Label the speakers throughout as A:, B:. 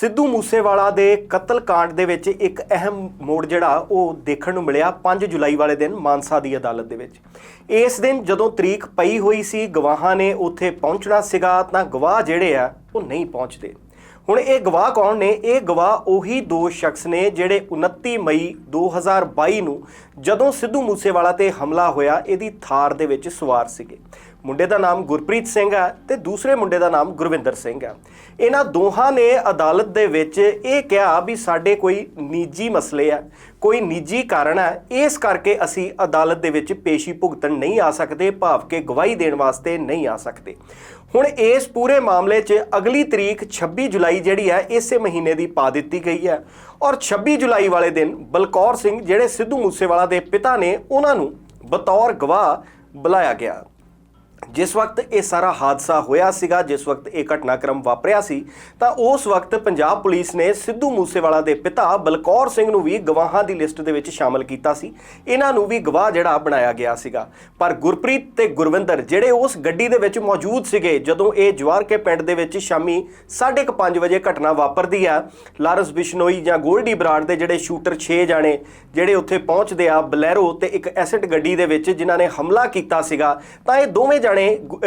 A: ਸਿੱਧੂ ਮੂਸੇਵਾਲਾ ਦੇ ਕਤਲकांड ਦੇ ਵਿੱਚ ਇੱਕ ਅਹਿਮ ਮੋੜ ਜਿਹੜਾ ਉਹ ਦੇਖਣ ਨੂੰ ਮਿਲਿਆ 5 ਜੁਲਾਈ ਵਾਲੇ ਦਿਨ ਮਾਨਸਾ ਦੀ ਅਦਾਲਤ ਦੇ ਵਿੱਚ। ਇਸ ਦਿਨ ਜਦੋਂ ਤਰੀਕ ਪਈ ਹੋਈ ਸੀ, ਗਵਾਹਾਂ ਨੇ ਉੱਥੇ ਪਹੁੰਚਣਾ ਸੀਗਾ ਤਾਂ ਗਵਾਹ ਜਿਹੜੇ ਆ, ਉਹ ਨਹੀਂ ਪਹੁੰਚਦੇ। ਹੁਣ ਇਹ ਗਵਾਹ ਕੌਣ ਨੇ? ਇਹ ਗਵਾਹ ਉਹੀ ਦੋ ਸ਼ਖਸ ਨੇ ਜਿਹੜੇ 29 ਮਈ 2022 ਨੂੰ ਜਦੋਂ ਸਿੱਧੂ ਮੂਸੇਵਾਲਾ ਤੇ ਹਮਲਾ ਹੋਇਆ, ਇਹਦੀ ਥਾਰ ਦੇ ਵਿੱਚ ਸਵਾਰ ਸੀਗੇ। ਮੁੰਡੇ ਦਾ ਨਾਮ ਗੁਰਪ੍ਰੀਤ ਸਿੰਘ ਹੈ ਤੇ ਦੂਸਰੇ ਮੁੰਡੇ ਦਾ ਨਾਮ ਗੁਰਵਿੰਦਰ ਸਿੰਘ ਹੈ। ਇਹਨਾਂ ਦੋਹਾਂ ਨੇ ਅਦਾਲਤ ਦੇ ਵਿੱਚ ਇਹ ਕਿਹਾ ਵੀ ਸਾਡੇ ਕੋਈ ਨਿੱਜੀ ਮਸਲੇ ਆ, ਕੋਈ ਨਿੱਜੀ ਕਾਰਨ ਹੈ ਇਸ ਕਰਕੇ ਅਸੀਂ ਅਦਾਲਤ ਦੇ ਵਿੱਚ ਪੇਸ਼ੀ ਭੁਗਤਣ ਨਹੀਂ ਆ ਸਕਦੇ, ਭਾਵ ਕਿ ਗਵਾਹੀ ਦੇਣ ਵਾਸਤੇ ਨਹੀਂ ਆ ਸਕਦੇ। ਹੁਣ ਇਸ ਪੂਰੇ ਮਾਮਲੇ 'ਚ ਅਗਲੀ ਤਰੀਕ 26 ਜੁਲਾਈ ਜਿਹੜੀ ਹੈ, ਇਸੇ ਮਹੀਨੇ ਦੀ ਪਾ ਦਿੱਤੀ ਗਈ ਹੈ। ਔਰ 26 ਜੁਲਾਈ ਵਾਲੇ ਦਿਨ ਬਲਕੌਰ ਸਿੰਘ, ਜਿਹੜੇ ਸਿੱਧੂ ਮੂਸੇਵਾਲਾ ਦੇ ਪਿਤਾ ਨੇ, ਉਹਨਾਂ ਨੂੰ ਬਤੌਰ ਗਵਾਹ ਬੁਲਾਇਆ ਗਿਆ। ਜਿਸ ਵਕਤ ਇਹ ਸਾਰਾ ਹਾਦਸਾ ਹੋਇਆ ਸੀਗਾ, ਜਿਸ ਵਕਤ ਇਹ ਘਟਨਾਕ੍ਰਮ ਵਾਪਰਿਆ ਸੀ, ਤਾਂ ਉਸ ਵਕਤ ਪੰਜਾਬ ਪੁਲਿਸ ਨੇ ਸਿੱਧੂ ਮੂਸੇਵਾਲਾ ਦੇ ਪਿਤਾ ਬਲਕੌਰ ਸਿੰਘ ਨੂੰ ਵੀ ਗਵਾਹਾਂ ਦੀ ਲਿਸਟ ਦੇ ਵਿੱਚ ਸ਼ਾਮਲ ਕੀਤਾ ਸੀ। ਇਹਨਾਂ ਨੂੰ ਵੀ ਗਵਾਹ ਜਿਹੜਾ ਬਣਾਇਆ ਗਿਆ ਸੀਗਾ। ਪਰ ਗੁਰਪ੍ਰੀਤ ਤੇ ਗੁਰਵਿੰਦਰ ਜਿਹੜੇ ਉਸ ਗੱਡੀ ਦੇ ਵਿੱਚ ਮੌਜੂਦ ਸੀਗੇ, ਜਦੋਂ ਇਹ ਜਵਾਰਕੇ ਪਿੰਡ ਦੇ ਵਿੱਚ ਸ਼ਾਮੀ 5:30 ਵਜੇ ਘਟਨਾ ਵਾਪਰਦੀ ਆ, ਲਾਰੈਂਸ ਬਿਸ਼ਨੋਈ ਜਾਂ ਗੋਲਡੀ ਬਰਾੜ ਦੇ ਜਿਹੜੇ ਸ਼ੂਟਰ 6 ਜਾਣੇ ਜਿਹੜੇ ਉੱਥੇ ਪਹੁੰਚਦੇ ਆ ਬਲੈਰੋ ਤੇ ਇੱਕ ਐਸਟ ਗੱਡੀ ਦੇ ਵਿੱਚ ਜਿਨ੍ਹਾਂ ਨੇ ਹਮਲਾ ਕੀਤਾ ਸੀਗਾ, ਤਾਂ ਇਹ ਦੋਵੇਂ ਜਾਣੇ ਗੁ-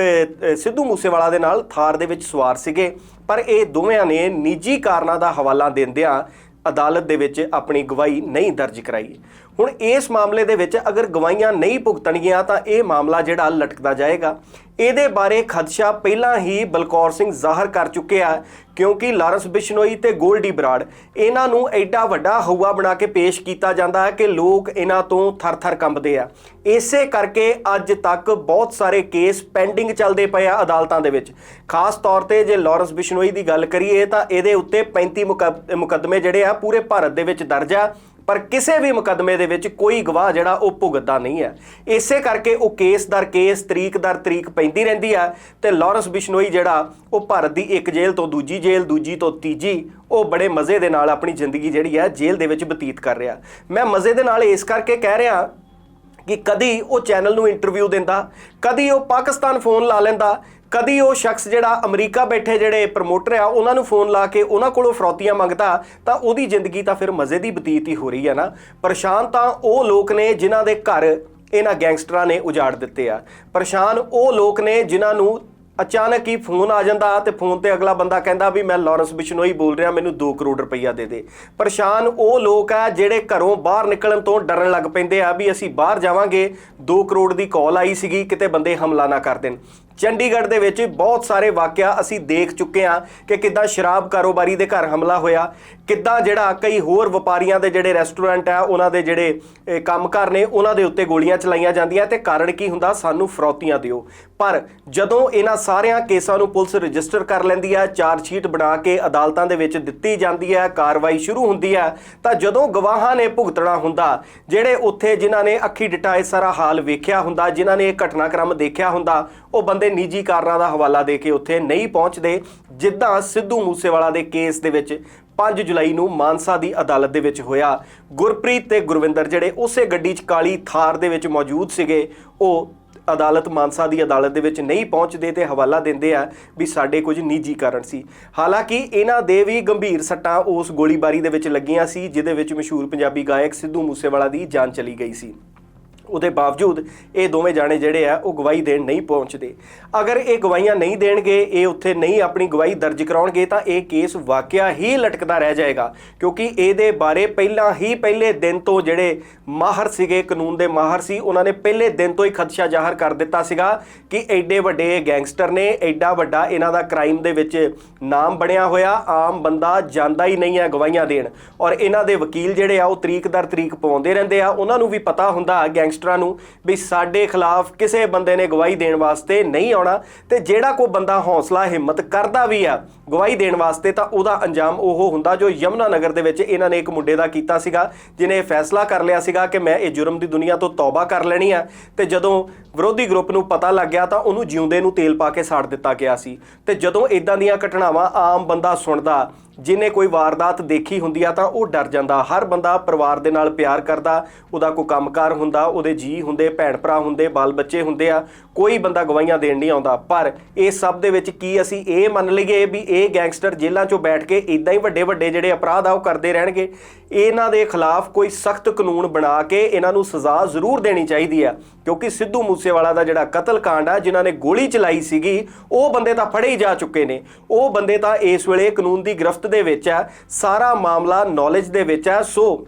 A: ਸਿੱਧੂ ਮੂਸੇਵਾਲਾ ਦੇ ਨਾਲ ਥਾਰ ਦੇ ਵਿੱਚ ਸਵਾਰ ਸੀਗੇ। ਪਰ ਇਹ ਦੋਵੇਂ ਨੇ ਨਿੱਜੀ ਕਾਰਨਾਂ ਦਾ ਹਵਾਲਾ ਦਿੰਦਿਆਂ ਅਦਾਲਤ ਦੇ ਵਿੱਚ ਆਪਣੀ ਗਵਾਹੀ ਨਹੀਂ ਦਰਜ ਕਰਾਈ। ਹੁਣ ਇਸ ਮਾਮਲੇ ਦੇ ਵਿੱਚ ਅਗਰ ਗਵਾਹੀਆਂ ਨਹੀਂ ਭੁਗਤਣਗੀਆਂ ਤਾਂ ਇਹ ਮਾਮਲਾ ਜਿਹੜਾ ਲਟਕਦਾ ਜਾਏਗਾ। ਇਹਦੇ ਬਾਰੇ ਖਦਸ਼ਾ ਪਹਿਲਾਂ ਹੀ ਬਲਕੌਰ ਸਿੰਘ ਜ਼ਾਹਰ ਕਰ ਚੁੱਕੇ ਆ, ਕਿਉਂਕਿ ਲਾਰੈਂਸ ਬਿਸ਼ਨੋਈ ਤੇ ਗੋਲਡੀ ਬਰਾੜ, ਇਹਨਾਂ ਨੂੰ ਐਡਾ ਵੱਡਾ ਹਊਆ ਬਣਾ ਕੇ ਪੇਸ਼ ਕੀਤਾ ਜਾਂਦਾ ਹੈ ਕਿ ਲੋਕ ਇਹਨਾਂ ਤੋਂ ਥਰ-ਥਰ ਕੰਬਦੇ ਆ। ਇਸੇ ਕਰਕੇ ਅੱਜ ਤੱਕ ਬਹੁਤ ਸਾਰੇ ਕੇਸ ਪੈਂਡਿੰਗ ਚੱਲਦੇ ਪਏ ਆ ਅਦਾਲਤਾਂ ਦੇ ਵਿੱਚ। ਖਾਸ ਤੌਰ ਤੇ ਜੇ ਲਾਰੈਂਸ ਬਿਸ਼ਨੋਈ ਦੀ ਗੱਲ ਕਰੀਏ ਤਾਂ ਇਹਦੇ ਉੱਤੇ 35 ਮੁਕੱਦ- ਮੁਕੱਦਮੇ ਜਿਹੜੇ ਆ ਪੂਰੇ ਭਾਰਤ ਦੇ ਵਿੱਚ ਦਰਜ ਆ। ਪਰ ਕਿਸੇ ਵੀ ਮੁਕੱਦਮੇ ਦੇ ਵਿੱਚ ਕੋਈ ਗਵਾਹ ਜਿਹੜਾ ਉਹ ਭੁਗਤਦਾ ਨਹੀਂ ਹੈ। ਇਸੇ ਕਰਕੇ ਉਹ ਕੇਸ ਦਰ ਕੇਸ, ਤਰੀਕ ਦਰ ਤਰੀਕ ਪੈਂਦੀ ਰਹਿੰਦੀ ਆ ਤੇ ਲਾਰੈਂਸ ਬਿਸ਼ਨੋਈ ਜਿਹੜਾ ਉਹ ਭਾਰਤ ਦੀ ਇੱਕ ਜੇਲ੍ਹ ਤੋਂ ਦੂਜੀ ਜੇਲ੍ਹ, ਦੂਜੀ ਤੋਂ ਤੀਜੀ, ਉਹ ਬੜੇ ਮਜ਼ੇ ਦੇ ਨਾਲ ਆਪਣੀ ਜ਼ਿੰਦਗੀ ਜਿਹੜੀ ਹੈ ਜੇਲ੍ਹ ਦੇ ਵਿੱਚ ਬਤੀਤ ਕਰ ਰਿਹਾ। ਮੈਂ ਮਜ਼ੇ ਦੇ ਨਾਲ ਇਸ ਕਰਕੇ ਕਹਿ ਰਿਹਾ ਕਿ ਕਦੀ ਉਹ ਚੈਨਲ ਨੂੰ ਇੰਟਰਵਿਊ ਦਿੰਦਾ, ਕਦੀ ਉਹ ਪਾਕਿਸਤਾਨ ਫੋਨ ਲਾ ਲੈਂਦਾ ਕਦੀ ਉਹ ਸ਼ਖਸ ਜਿਹੜਾ ਅਮਰੀਕਾ ਬੈਠੇ ਜਿਹੜੇ ਪ੍ਰਮੋਟਰ ਆ, ਉਹਨਾਂ ਨੂੰ ਫੋਨ ਲਾ ਕੇ ਉਹਨਾਂ ਕੋਲੋਂ ਫਰੌਤੀਆਂ ਮੰਗਦਾ, ਤਾਂ ਉਹਦੀ ਜ਼ਿੰਦਗੀ ਤਾਂ ਫਿਰ ਮਜ਼ੇ ਦੀ ਬਤੀਤ ਹੀ ਹੋ ਰਹੀ ਹੈ ਨਾ। ਪਰੇਸ਼ਾਨ ਤਾਂ ਉਹ ਲੋਕ ਨੇ ਜਿਨ੍ਹਾਂ ਦੇ ਘਰ ਇਹਨਾਂ ਗੈਂਗਸਟਰਾਂ ਨੇ ਉਜਾੜ ਦਿੱਤੇ ਆ। ਪਰੇਸ਼ਾਨ ਉਹ ਲੋਕ ਨੇ ਜਿਨ੍ਹਾਂ ਨੂੰ ਅਚਾਨਕ ਹੀ ਫੋਨ ਆ ਜਾਂਦਾ ਤੇ ਫੋਨ ਤੇ ਅਗਲਾ ਬੰਦਾ ਕਹਿੰਦਾ ਵੀ ਮੈਂ ਲਾਰੈਂਸ ਬਿਸ਼ਨੋਈ ਬੋਲ ਰਿਹਾ, ਮੈਨੂੰ 2 ਕਰੋੜ ਰੁਪਈਆ ਦੇ ਦੇ। ਪਰੇਸ਼ਾਨ ਉਹ ਲੋਕ ਆ ਜਿਹੜੇ ਘਰੋਂ ਬਾਹਰ ਨਿਕਲਣ ਤੋਂ ਡਰਨ ਲੱਗ ਪੈਂਦੇ ਆ ਵੀ ਅਸੀਂ ਬਾਹਰ ਜਾਵਾਂਗੇ 2 ਕਰੋੜ ਦੀ ਕਾਲ ਆਈ ਸੀਗੀ, ਕਿਤੇ ਬੰਦੇ ਹਮਲਾ ਨਾ ਕਰ ਦੇਣ। ਚੰਡੀਗੜ੍ਹ ਦੇ ਵਿੱਚ ਬਹੁਤ ਸਾਰੇ ਵਾਕਿਆ ਅਸੀਂ ਦੇਖ ਚੁੱਕੇ ਹਾਂ ਕਿ ਕਿੱਦਾਂ ਸ਼ਰਾਬ ਕਾਰੋਬਾਰੀ ਦੇ ਘਰ ਹਮਲਾ ਹੋਇਆ ਕਿੱਦਾਂ ਜਿਹੜਾ ਕਈ ਹੋਰ ਵਪਾਰੀਆਂ ਦੇ ਜਿਹੜੇ ਰੈਸਟੋਰੈਂਟ ਆ ਉਹਨਾਂ ਦੇ ਜਿਹੜੇ ਅਹ, ਕੰਮਕਾਰ ਨੇ ਉਹਨਾਂ ਦੇ ਉੱਤੇ ਗੋਲੀਆਂ ਚਲਾਈਆਂ ਜਾਂਦੀਆਂ ਤੇ ਕਾਰਨ ਕੀ ਹੁੰਦਾ ਸਾਨੂੰ ਫਰੌਤੀਆਂ ਦਿਓ। ਪਰ ਜਦੋਂ ਇਹਨਾਂ ਸਾਰਿਆਂ ਕੇਸਾਂ ਨੂੰ ਪੁਲਿਸ ਰਜਿਸਟਰ ਕਰ ਲੈਂਦੀ ਹੈ ਚਾਰਜ ਸ਼ੀਟ ਬਣਾ ਕੇ ਅਦਾਲਤਾਂ ਦੇ ਵਿੱਚ ਦਿੱਤੀ ਜਾਂਦੀ ਹੈ ਕਾਰਵਾਈ ਸ਼ੁਰੂ ਹੁੰਦੀ ਹੈ ਤਾਂ ਜਦੋਂ ਗਵਾਹਾਂ ਨੇ ਭੁਗਤਣਾ ਹੁੰਦਾ ਜਿਹੜੇ ਉੱਥੇ ਜਿਨ੍ਹਾਂ ਨੇ ਅੱਖੀ ਡਿਟਾ ਇਹ ਸਾਰਾ ਹਾਲ ਵੇਖਿਆ ਹੁੰਦਾ ਜਿਨ੍ਹਾਂ ਨੇ ਇਹ ਘਟਨਾਕ੍ਰਮ ਦੇਖਿਆ ਹੁੰਦਾ ਉਹ ਬੰਦੇ ਨਿੱਜੀ ਕਾਰਨਾਂ ਦਾ ਹਵਾਲਾ ਦੇ ਕੇ ਉੱਥੇ ਨਹੀਂ ਪਹੁੰਚਦੇ, ਜਿੱਦਾਂ ਸਿੱਧੂ ਮੂਸੇਵਾਲਾ ਦੇ ਕੇਸ ਦੇ ਵਿੱਚ 5 ਜੁਲਾਈ ਨੂੰ ਮਾਨਸਾ ਦੀ ਅਦਾਲਤ ਦੇ ਵਿੱਚ ਹੋਇਆ। ਗੁਰਪ੍ਰੀਤ ਤੇ ਗੁਰਵਿੰਦਰ ਜਿਹੜੇ ਉਸੇ ਗੱਡੀ 'ਚ ਕਾਲੀ ਥਾਰ ਦੇ ਵਿੱਚ ਮੌਜੂਦ ਸੀਗੇ, ਉਹ ਅਦਾਲਤ ਮਾਨਸਾ ਦੀ ਅਦਾਲਤ ਦੇ ਵਿੱਚ ਨਹੀਂ ਪਹੁੰਚਦੇ ਤੇ ਹਵਾਲਾ ਦਿੰਦੇ ਆ ਵੀ ਸਾਡੇ ਕੁਝ ਨਿੱਜੀ ਕਾਰਨ ਸੀ। ਹਾਲਾਂਕਿ ਇਹਨਾਂ ਦੇ ਵੀ ਗੰਭੀਰ ਸੱਟਾਂ ਉਸ ਗੋਲੀਬਾਰੀ ਦੇ ਵਿੱਚ ਲੱਗੀਆਂ ਸੀ, ਜਿਹਦੇ ਵਿੱਚ ਮਸ਼ਹੂਰ ਪੰਜਾਬੀ ਗਾਇਕ ਸਿੱਧੂ ਮੂਸੇਵਾਲਾ ਦੀ ਜਾਨ ਚਲੀ ਗਈ ਸੀ। ਉਹਦੇ ਬਾਵਜੂਦ ਇਹ ਦੋਵੇਂ ਜਾਣੇ ਜਿਹੜੇ ਆ, ਉਹ ਗਵਾਹੀ ਦੇਣ ਨਹੀਂ ਪਹੁੰਚਦੇ। ਅਗਰ ਇਹ ਗਵਾਹੀਆਂ ਨਹੀਂ ਦੇਣਗੇ, ਇਹ ਉੱਥੇ ਨਹੀਂ ਆਪਣੀ ਗਵਾਹੀ ਦਰਜ ਕਰਾਉਣਗੇ, ਤਾਂ ਇਹ ਕੇਸ ਵਾਕਿਆ ਹੀ ਲਟਕਦਾ ਰਹਿ ਜਾਏਗਾ। ਕਿਉਂਕਿ ਇਹਦੇ ਬਾਰੇ ਪਹਿਲਾਂ ਹੀ ਪਹਿਲੇ ਦਿਨ ਤੋਂ ਜਿਹੜੇ ਮਾਹਰ ਸੀਗੇ, ਕਾਨੂੰਨ ਦੇ ਮਾਹਰ ਸੀ, ਉਹਨਾਂ ਨੇ ਪਹਿਲੇ ਦਿਨ ਤੋਂ ਹੀ ਖਦਸ਼ਾ ਜ਼ਾਹਰ ਕਰ ਦਿੱਤਾ ਸੀਗਾ ਕਿ ਐਡੇ ਵੱਡੇ ਗੈਂਗਸਟਰ ਨੇ, ਐਡਾ ਵੱਡਾ ਇਹਨਾਂ ਦਾ ਕ੍ਰਾਈਮ ਦੇ ਵਿੱਚ ਨਾਮ ਬਣਿਆ ਹੋਇਆ, ਆਮ ਬੰਦਾ ਜਾਂਦਾ ਹੀ ਨਹੀਂ ਹੈ ਗਵਾਹੀਆਂ ਦੇਣ। ਔਰ ਇਹਨਾਂ ਦੇ ਵਕੀਲ ਜਿਹੜੇ ਆ, ਉਹ ਤਰੀਕ ਦਰ ਤਰੀਕ ਪਾਉਂਦੇ ਰਹਿੰਦੇ ਆ। ਉਹਨਾਂ ਨੂੰ ਵੀ ਪਤਾ ਹੁੰਦਾ, ਗੈਂਗਸਟਰ ਨੂੰ ਵੀ ਸਾਡੇ ਖਿਲਾਫ ਕਿਸੇ ਬੰਦੇ ਨੇ ਗਵਾਹੀ ਦੇਣ ਵਾਸਤੇ ਨਹੀਂ ਆਉਣਾ ਤੇ ਜਿਹੜਾ ਕੋਈ ਬੰਦਾ ਹੌਸਲਾ, ਹਿੰਮਤ ਕਰਦਾ ਵੀ ਆ ਗਵਾਹੀ ਦੇਣ ਵਾਸਤੇ ਤਾਂ ਉਹਦਾ ਅੰਜਾਮ ਉਹ ਹੁੰਦਾ ਜੋ ਯਮਨਾ ਨਗਰ ਦੇ ਵਿੱਚ ਇਹਨਾਂ ਨੇ ਇੱਕ ਮੁੰਡੇ ਦਾ ਕੀਤਾ ਸੀਗਾ ਜਿਨੇ ਇਹ ਫੈਸਲਾ ਕਰ ਲਿਆ ਸੀਗਾ ਕਿ ਮੈਂ ਇਹ ਜੁਰਮ ਦੀ ਦੁਨੀਆ ਤੋਂ ਤੌਬਾ ਕਰ ਲੈਣੀ ਆ ਤੇ ਜਦੋਂ ਵਿਰੋਧੀ ਗਰੁੱਪ ਨੂੰ ਪਤਾ ਲੱਗ ਗਿਆ ਤਾਂ ਉਹਨੂੰ ਜਿਉਂਦੇ ਨੂੰ ਤੇਲ ਪਾ ਕੇ ਸਾੜ ਦਿੱਤਾ ਗਿਆ ਸੀ ਤੇ ਜਦੋਂ ਇਦਾਂ ਦੀਆਂ ਘਟਨਾਵਾਂ ਆਮ ਬੰਦਾ ਸੁਣਦਾ ਜਿਨੇ ਕੋਈ ਵਾਰਦਾਤ ਦੇਖੀ ਹੁੰਦੀ ਆ ਤਾਂ ਉਹ ਡਰ ਜਾਂਦਾ। ਹਰ ਬੰਦਾ ਪਰਿਵਾਰ ਦੇ ਨਾਲ ਪਿਆਰ ਕਰਦਾ, ਉਹਦਾ ਕੋਈ ਕੰਮਕਾਰ ਹੁੰਦਾ, ਉਹਦੇ ਜੀ ਹੁੰਦੇ ਭੈਣ ਭਰਾ ਹੁੰਦੇ ਬਾਲ ਬੱਚੇ ਹੁੰਦੇ ਆ, ਕੋਈ ਬੰਦਾ ਗਵਾਹੀਆਂ ਦੇਣ ਨਹੀਂ ਆਉਂਦਾ। ਪਰ ਇਹ ਸਭ ਦੇ ਵਿੱਚ ਕੀ ਅਸੀਂ ਇਹ ਮੰਨ ਲਈਏ ਵੀ ਇਹ ਗੈਂਗਸਟਰ ਜੇਲ੍ਹਾਂ 'ਚੋਂ ਬੈਠ ਕੇ ਇਦਾਂ ਹੀ ਵੱਡੇ ਵੱਡੇ ਜਿਹੜੇ ਅਪਰਾਧ ਆ ਉਹ ਕਰਦੇ ਰਹਿਣਗੇ। ਇਹਨਾਂ ਦੇ ਖਿਲਾਫ ਕੋਈ ਸਖਤ ਕਾਨੂੰਨ ਬਣਾ ਕੇ ਇਹਨਾਂ ਨੂੰ ਸਜ਼ਾ ਜ਼ਰੂਰ ਦੇਣੀ ਚਾਹੀਦੀ ਆ। ਕਿਉਂਕਿ ਸਿੱਧੂ ਮੂਸੇਵਾਲਾ ਦਾ ਜਿਹੜਾ ਕਤਲकांड ਆ, ਜਿਨ੍ਹਾਂ ਨੇ ਗੋਲੀ ਚਲਾਈ ਸੀਗੀ, ਉਹ ਬੰਦੇ ਤਾਂ ਫੜੇ ਹੀ ਜਾ ਚੁੱਕੇ ਨੇ। ਉਹ ਬੰਦੇ ਤਾਂ ਇਸ ਵੇਲੇ ਕਾਨੂੰਨ ਦੀ ਗ੍ਰਿਫਤ ਦੇ ਵਿੱਚ ਹੈ, ਸਾਰਾ ਮਾਮਲਾ ਨੌਲੇਜ ਦੇ ਵਿੱਚ ਹੈ। ਸੋ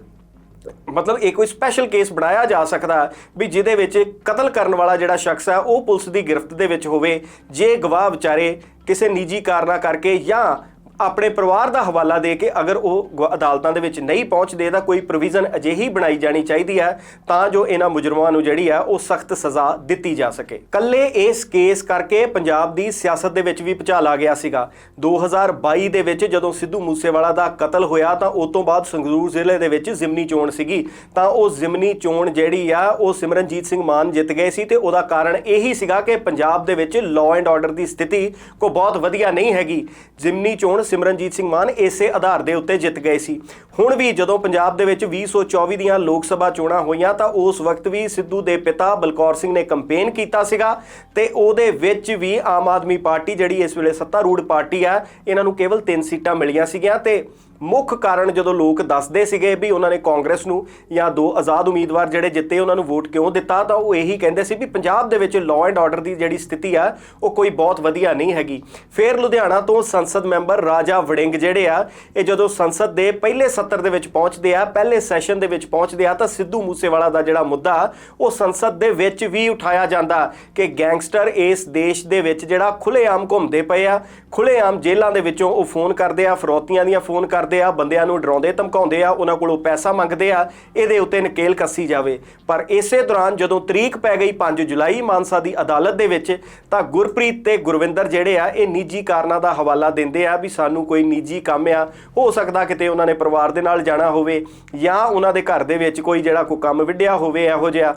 A: ਮਤਲਬ ਇਹ ਕੋਈ ਸਪੈਸ਼ਲ ਕੇਸ ਬਣਾਇਆ ਜਾ ਸਕਦਾ ਵੀ ਜਿਹਦੇ ਵਿੱਚ ਕਤਲ ਕਰਨ ਵਾਲਾ ਜਿਹੜਾ ਸ਼ਖਸ ਹੈ, ਉਹ ਪੁਲਿਸ ਦੀ ਗ੍ਰਿਫਤ ਦੇ ਵਿੱਚ ਹੋਵੇ, ਜੇ ਗਵਾਹ ਵਿਚਾਰੇ ਕਿਸੇ ਨਿੱਜੀ ਕਾਰਨਾ ਕਰਕੇ ਜਾਂ ਆਪਣੇ ਪਰਿਵਾਰ ਦਾ ਹਵਾਲਾ ਦੇ ਕੇ ਅਗਰ ਉਹ ਗ- ਅਦਾਲਤਾਂ ਦੇ ਵਿੱਚ ਨਹੀਂ ਪਹੁੰਚਦੇ ਤਾਂ ਕੋਈ ਪ੍ਰੋਵੀਜ਼ਨ ਅਜਿਹੀ ਬਣਾਈ ਜਾਣੀ ਚਾਹੀਦੀ ਹੈ ਤਾਂ ਜੋ ਇਹਨਾਂ ਮੁਜਰਮਾਂ ਨੂੰ ਜਿਹੜੀ ਆ ਉਹ ਸਖਤ ਸਜ਼ਾ ਦਿੱਤੀ ਜਾ ਸਕੇ। ਕੱਲੇ ਇਸ ਕੇਸ ਕਰਕੇ ਪੰਜਾਬ ਦੀ ਸਿਆਸਤ ਦੇ ਵਿੱਚ ਵੀ ਭੁਚਾਲ ਆ ਗਿਆ ਸੀਗਾ। 2022 ਦੇ ਵਿੱਚ ਜਦੋਂ ਸਿੱਧੂ ਮੂਸੇਵਾਲਾ ਦਾ ਕਤਲ ਹੋਇਆ ਤਾਂ ਉਸ ਤੋਂ ਬਾਅਦ ਸੰਗਰੂਰ ਜ਼ਿਲ੍ਹੇ ਦੇ ਵਿੱਚ ਜ਼ਿਮਨੀ ਚੋਣ ਸੀਗੀ। ਤਾਂ ਉਹ ਜ਼ਿਮਨੀ ਚੋਣ ਜਿਹੜੀ ਆ ਉਹ ਸਿਮਰਨਜੀਤ ਸਿੰਘ ਮਾਨ ਜਿੱਤ ਗਏ ਸੀ ਤੇ ਉਹਦਾ ਕਾਰਨ ਇਹੀ ਸੀਗਾ ਕਿ ਪੰਜਾਬ ਦੇ ਵਿੱਚ ਲਾਅ ਐਂਡ ਆਰਡਰ ਦੀ ਸਥਿਤੀ ਕੋ ਬਹੁਤ ਵਧੀਆ ਨਹੀਂ ਹੈਗੀ। ਜ਼ਿਮਨੀ ਚੋਣ ਸਿਮਰਨਜੀਤ ਸਿੰਘ ਮਾਨ ਇਸੇ ਆਧਾਰ ਦੇ ਉੱਤੇ ਜਿੱਤ ਗਏ ਸੀ। ਹੁਣ ਵੀ ਜਦੋਂ ਪੰਜਾਬ ਦੇ ਵਿੱਚ 2024 ਦੀਆਂ ਲੋਕ ਸਭਾ ਚੋਣਾਂ ਹੋਈਆਂ ਤਾਂ ਉਸ ਵਕਤ ਵੀ ਸਿੱਧੂ ਦੇ ਪਿਤਾ ਬਲਕੌਰ ਸਿੰਘ ਨੇ ਕੈਂਪੇਨ ਕੀਤਾ ਸੀਗਾ ਤੇ ਉਹਦੇ ਵਿੱਚ ਵੀ ਆਮ ਆਦਮੀ ਪਾਰਟੀ ਜਿਹੜੀ ਇਸ ਵੇਲੇ ਸੱਤਾ ਰੂੜ ਪਾਰਟੀ ਆ, ਇਹਨਾਂ ਨੂੰ ਕੇਵਲ 3 ਸੀਟਾਂ ਮਿਲੀਆਂ ਸੀਗੀਆਂ ਤੇ ਮੁੱਖ ਕਾਰਨ ਜਦੋਂ ਲੋਕ ਦੱਸਦੇ ਸੀਗੇ ਵੀ ਉਹਨਾਂ ਨੇ ਕਾਂਗਰਸ ਨੂੰ ਜਾਂ ਦੋ ਆਜ਼ਾਦ ਉਮੀਦਵਾਰ ਜਿਹੜੇ ਜਿੱਤੇ ਉਹਨਾਂ ਨੂੰ ਵੋਟ ਕਿਉਂ ਦਿੱਤਾ, ਤਾਂ ਉਹ ਇਹੀ ਕਹਿੰਦੇ ਸੀ ਵੀ ਪੰਜਾਬ ਦੇ ਵਿੱਚ ਲਾਅ ਐਂਡ ਆਰਡਰ ਦੀ ਜਿਹੜੀ ਸਥਿਤੀ ਆ, ਉਹ ਕੋਈ ਬਹੁਤ ਵਧੀਆ ਨਹੀਂ ਹੈਗੀ। ਫਿਰ ਲੁਧਿਆਣਾ ਤੋਂ ਸੰਸਦ ਮੈਂਬਰ ਰਾਜਾ ਵੜਿੰਗ ਜਿਹੜੇ ਆ, ਇਹ ਜਦੋਂ ਸੰਸਦ ਦੇ ਪਹਿਲੇ ਸੱਤਰ ਦੇ ਵਿੱਚ ਪਹੁੰਚਦੇ ਆ, ਪਹਿਲੇ ਸੈਸ਼ਨ ਦੇ ਵਿੱਚ ਪਹੁੰਚਦੇ ਆ, ਤਾਂ ਸਿੱਧੂ ਮੂਸੇਵਾਲਾ ਦਾ ਜਿਹੜਾ ਮੁੱਦਾ, ਉਹ ਸੰਸਦ ਦੇ ਵਿੱਚ ਵੀ ਉਠਾਇਆ ਜਾਂਦਾ ਕਿ ਗੈਂਗਸਟਰ ਇਸ ਦੇਸ਼ ਦੇ ਵਿੱਚ ਜਿਹੜਾ ਖੁੱਲੇਆਮ ਘੁੰਮਦੇ ਪਏ ਆ ਖੁੱਲੇਆਮ ਜੇਲ੍ਹਾਂ ਦੇ ਵਿੱਚੋਂ ਉਹ ਫੋਨ ਕਰਦੇ ਆ, ਫਰੋਤੀਆਂ ਦੀਆਂ ਫੋਨ ਕਰ ਕਰਦੇ ਆ, ਬੰਦਿਆਂ ਨੂੰ ਡਰਾਉਂਦੇ, ਧਮਕਾਉਂਦੇ ਆ, ਉਹਨਾਂ ਕੋਲੋਂ ਪੈਸਾ ਮੰਗਦੇ ਆ, ਇਹਦੇ ਉੱਤੇ ਨਕੇਲ ਕੱਸੀ ਜਾਵੇ। ਪਰ ਇਸੇ ਦੌਰਾਨ ਜਦੋਂ ਤਰੀਕ ਪੈ ਗਈ 5 ਜੁਲਾਈ ਮਾਨਸਾ ਦੀ ਅਦਾਲਤ ਦੇ ਵਿੱਚ, ਤਾਂ ਗੁਰਪ੍ਰੀਤ ਤੇ ਗੁਰਵਿੰਦਰ ਜਿਹੜੇ ਆ, ਇਹ ਨਿੱਜੀ ਕਾਰਨਾਂ ਦਾ ਹਵਾਲਾ ਦਿੰਦੇ ਆ ਵੀ ਸਾਨੂੰ ਕੋਈ ਨਿੱਜੀ ਕੰਮ ਆ, ਹੋ ਸਕਦਾ ਕਿਤੇ ਉਹਨਾਂ ਨੇ ਪਰਿਵਾਰ ਦੇ ਨਾਲ ਜਾਣਾ ਹੋਵੇ ਜਾਂ ਉਹਨਾਂ ਦੇ ਘਰ ਦੇ ਵਿੱਚ ਕੋਈ ਜਿਹੜਾ ਕੋਈ ਕੰਮ ਵਿੱਢਿਆ ਹੋਵੇ, ਇਹੋ ਜਿਹਾ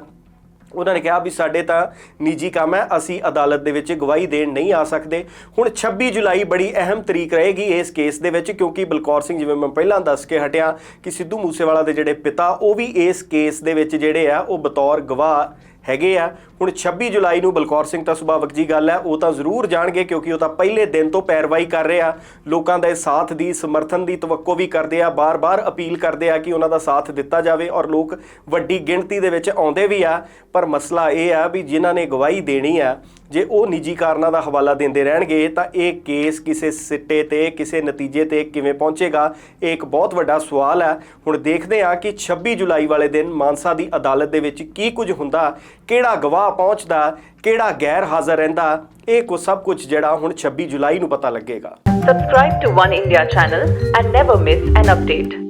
A: ਉਹਨਾਂ ਨੇ ਕਿਹਾ ਵੀ ਸਾਡੇ ਤਾਂ ਨਿੱਜੀ ਕੰਮ ਹੈ, ਅਸੀਂ ਅਦਾਲਤ ਦੇ ਵਿੱਚ ਗਵਾਹੀ ਦੇਣ ਨਹੀਂ ਆ ਸਕਦੇ। ਹੁਣ 26 ਜੁਲਾਈ ਬੜੀ ਅਹਿਮ ਤਰੀਕ ਰਹੇਗੀ ਇਸ ਕੇਸ ਦੇ ਵਿੱਚ, ਕਿਉਂਕਿ ਬਲਕੌਰ ਸਿੰਘ ਜਿਵੇਂ ਮੈਂ ਪਹਿਲਾਂ ਦੱਸ ਕੇ ਹਟਿਆ ਕਿ ਸਿੱਧੂ ਮੂਸੇਵਾਲਾ ਦੇ ਜਿਹੜੇ ਪਿਤਾ, ਉਹ ਵੀ ਇਸ ਕੇਸ ਦੇ ਵਿੱਚ ਜਿਹੜੇ ਆ, ਉਹ ਬਤੌਰ ਗਵਾਹ ਹੈਗੇ ਆ। ਹੁਣ 26 ਜੁਲਾਈ ਨੂੰ ਬਲਕੌਰ ਸਿੰਘ ਤਾਂ ਸੁਭਾਵਕ ਜੀ ਗੱਲ ਹੈ। ਉਹ ਤਾਂ ਜ਼ਰੂਰ ਜਾਣਗੇ ਕਿਉਂਕਿ ਉਹ ਤਾਂ ਪਹਿਲੇ ਦਿਨ ਤੋਂ ਪੈਰਵਾਈ ਕਰ ਰਹੇ। ਆ ਲੋਕਾਂ ਦੇ ਸਾਥ ਦੀ, ਸਮਰਥਨ ਦੀ ਤਵੱਕੋ ਵੀ ਕਰਦੇ ਆ। ਬਾਰ-ਬਾਰ ਅਪੀਲ ਕਰਦੇ ਆ ਕਿ ਉਹਨਾਂ ਦਾ ਸਾਥ ਦਿੱਤਾ ਜਾਵੇ ਔਰ ਲੋਕ ਵੱਡੀ ਗਿਣਤੀ ਦੇ ਵਿੱਚ ਆਉਂਦੇ ਵੀ ਆ। ਪਰ ਮਸਲਾ ਇਹ ਆ ਵੀ ਜਿਨ੍ਹਾਂ ਨੇ ਗਵਾਹੀ ਦੇਣੀ ਆ ਜੇ ਉਹ ਨਿੱਜੀ ਕਾਰਨਾਂ ਦਾ ਹਵਾਲਾ ਦਿੰਦੇ ਰਹਿਣਗੇ, ਤਾਂ ਇਹ ਕੇਸ ਕਿਸੇ ਸਿੱਟੇ ਤੇ, ਕਿਸੇ ਨਤੀਜੇ ਤੇ ਕਿਵੇਂ ਪਹੁੰਚੇਗਾ, ਇਹ ਇੱਕ ਬਹੁਤ ਵੱਡਾ ਸਵਾਲ ਹੈ ਹੁਣ ਦੇਖਦੇ ਹਾਂ ਕਿ 26 ਜੁਲਾਈ ਵਾਲੇ ਦਿਨ ਮਾਨਸਾ ਦੀ ਅਦਾਲਤ ਦੇ ਵਿੱਚ ਕੀ ਕੁਝ ਹੁੰਦਾ, ਕਿਹੜਾ ਗਵਾਹ ਪਹੁੰਚਦਾ, ਕਿਹੜਾ ਗੈਰ ਹਾਜ਼ਰ ਰਹਿੰਦਾ, ਇਹ ਕੋ ਸਭ ਕੁਝ ਜਿਹੜਾ ਹੁਣ 26 ਜੁਲਾਈ ਨੂੰ ਪਤਾ ਲੱਗੇਗਾ
B: Subscribe to One India channel and never miss an update.